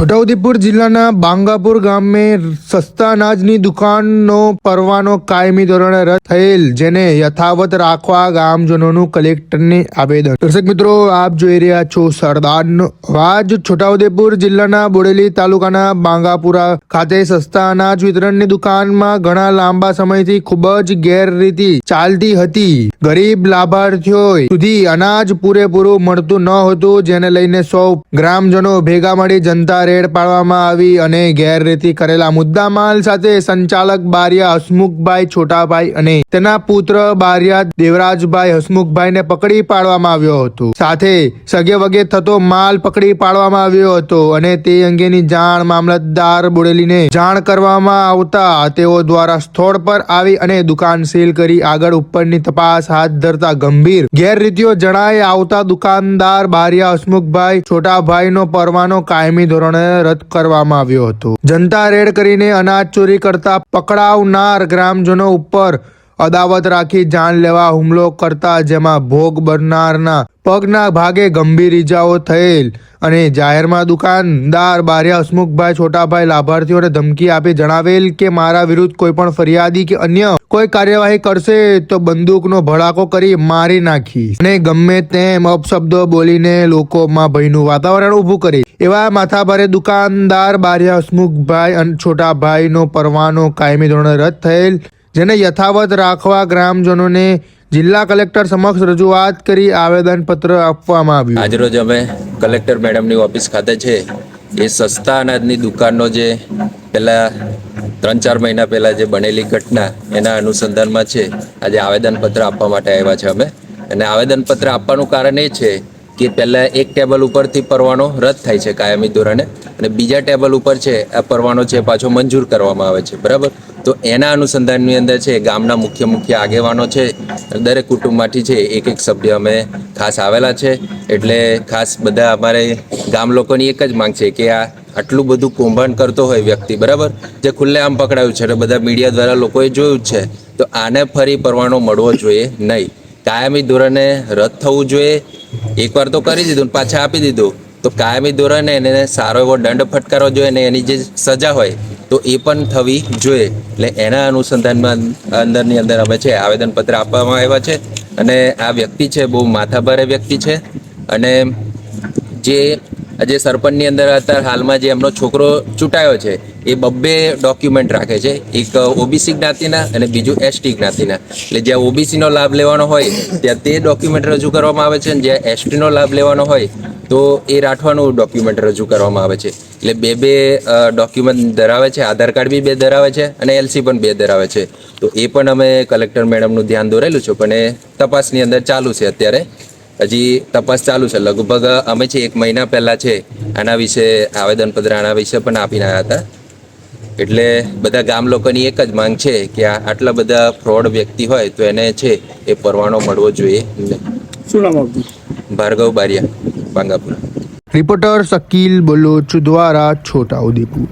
છોટાઉદેપુર જિલ્લાના બાંગાપુર ગામે સસ્તા અનાજની દુકાનનો પરવાનો કાયમી ધોરણે રદ થયેલ, જેને યથાવત રાખવા ગામજનોનું કલેક્ટરને આવેદન. દર્શક મિત્રો, આપ જોઈ રહ્યા છો સરદારનો અવાજ. છોટાઉદેપુર જિલ્લાના બોડેલી તાલુકાના બાંગાપુરા ખાતે સસ્તા અનાજ વિતરણની દુકાનમાં ઘણા લાંબા સમયથી ખૂબ જ ગેરરીતિ ચાલતી હતી. ગરીબ લાભાર્થીઓ સુધી અનાજ પૂરેપૂરું મળતું ન હતું, જેને લઈને સૌ ગ્રામજનો ભેગા મળી જનતા રેડ પાડવામાં આવી અને ગેરરીતિ કરેલા મુદ્દામાલ સાથે સંચાલક બારિયા હસમુખભાઈ છોટાભાઈ અને તેના પુત્ર બારિયા દેવરાજભાઈ હસમુખભાઈને પકડી પાડવામાં આવ્યો હતો. સાથે સગે વગે થતો માલ પકડી પાડવામાં આવ્યો હતો અને તે અંગેની જાણ મામલતદાર બોડેલીને જાણ કરવામાં આવતા તેઓ દ્વારા સ્થળ પર આવી અને દુકાન સીલ કરી આગળ ઉપરની તપાસ હાથ ધરતા ગંભીર ગેરરીતિઓ જણાય આવતા દુકાનદાર બારિયા હસમુખભાઈ છોટાભાઈનો પરવાનો કાયમી ધોરણે રદ કરવામાં આવ્યો હતો. જનતા રેડ કરીને અનાજ ચોરી કરતા પકડાવનાર ગ્રામજનો ઉપર અદાવત રાખી જાન લેવા હુમલો કરતા જેમાં ભોગ બનનારના પગના ભાગે ગંભીર ઈજાઓ થયેલ અને જાહેરમાં દુકાનદાર બારિયા હસમુખભાઈ છોટાભાઈ લાભાર્થીઓને ધમકી આપી જણાવેલ કે મારા વિરુદ્ધ કોઈ પણ ફરિયાદી કે અન્ય કોઈ કાર્યવાહી કરશે તો બંદૂકનો ભડાકો કરી મારી નાખી અને ગમે તેમ અપશબ્દો બોલીને લોકોમાં ભયનું વાતાવરણ ઊભું કરી. એવા માથાભારે દુકાનદાર બારિયા હસમુખભાઈ અને છોટાભાઈનો પરવાનો કાયમી ધોરણે રદ થયેલ જેને યથાવત રાખવા ગ્રામજનોને જિલ્લા કલેક્ટર સમક્ષ રજૂઆત કરી આવેદનપત્ર આપવામાં આવ્યું. આજરોજ અમે કલેક્ટર મેડમની ઓફિસ ખાતે છે. એ સસ્તા અનાજની દુકાનનો જે પહેલા ત્રણ ચાર મહિના પહેલાં જે બનેલી ઘટના એના અનુસંધાનમાં છે. આજે આવેદનપત્ર આપવા માટે આવ્યા છે અમે. અને આવેદનપત્ર આપવાનું કારણ એ છે કે પહેલાં એક ટેબલ ઉપરથી પરવાનો રદ થાય છે કાયમી ધોરણે. અને બીજા ટેબલ ઉપર છે, આ પરવાનો છે પાછો મંજૂર કરવામાં આવે છે. બરાબર? તો એના અનુસંધાનની અંદર છે, ગામના મુખ્ય મુખ્ય આગેવાનો છે, દરેક કુટુંબમાંથી છે, એક એક સભ્ય અમે ખાસ આવેલા છે. એટલે ખાસ બધા અમારે ગામ લોકોની એક જ માંગ છે કે આ આટલું બધું કૌભાંડ કરતો હોય વ્યક્તિ, બરાબર? જે ખુલ્લે આમ પકડાયું છે અને બધા મીડિયા દ્વારા લોકોએ જોયું છે. તો આને ફરી પરવાનો મળવો જોઈએ નહીં. કાયમી ધોરણે રદ થવું જોઈએ. એકવાર તો કરી દીધું પાછા આપી દીધું. તો કાયમી ધોરણે એને સારો એવો દંડ ફટકારવો જોઈએ ને એની જે સજા હોય તો એ પણ થવી જોઈએ. એટલે એના અનુસંધાનમાં અંદરની અંદર અમે છે, આવેદનપત્ર આપવામાં આવ્યા છે અને આ વ્યક્તિ છે, બહુ માથાભારે વ્યક્તિ છે અને જે જે સરપંચની અંદર અત્યારે હાલમાં જે એમનો છોકરો ચૂંટાયો છે, એ બબ્બે ડોક્યુમેન્ટ રાખે છે. એક ઓબીસી જ્ઞાતિના અને બીજું એસટી જ્ઞાતિના. એટલે જ્યાં ઓબીસીનો લાભ લેવાનો હોય, ત્યાં તે ડોક્યુમેન્ટ રજૂ કરવામાં આવે છે અને જ્યાં એસટીનો લાભ લેવાનો હોય, તો એ રાઠવાનું ડોક્યુમેન્ટ રજૂ કરવામાં આવે છે. એટલે બે બે ડોક્યુમેન્ટ ધરાવે છે, આધાર કાર્ડ બી બે ધરાવે છે અને એલસી પણ બે ધરાવે છે. તો એ પણ અમે કલેક્ટર મેડમનું ધ્યાન દોરેલું છે, પણ એ તપાસની અંદર ચાલુ છે અત્યારે. હજી તપાસ ચાલુ છે. લગભગ અમે છે એક મહિના પહેલા છે આના વિશે આવેદનપત્ર આના વિશે પણ આપીને આવ્યા હતા. એટલે બધા ગામ લોકોની એક જ માંગ છે કે આ આટલા બધા ફ્રોડ વ્યક્તિ હોય તો એને છે એ પરવાનો મળવો જોઈએ. શું નામ આપનું? ભાર્ગવ બારિયા બાંગાપુરા. રિપોર્ટર શકીલ બલોચ દ્વારા છોટાઉદેપુર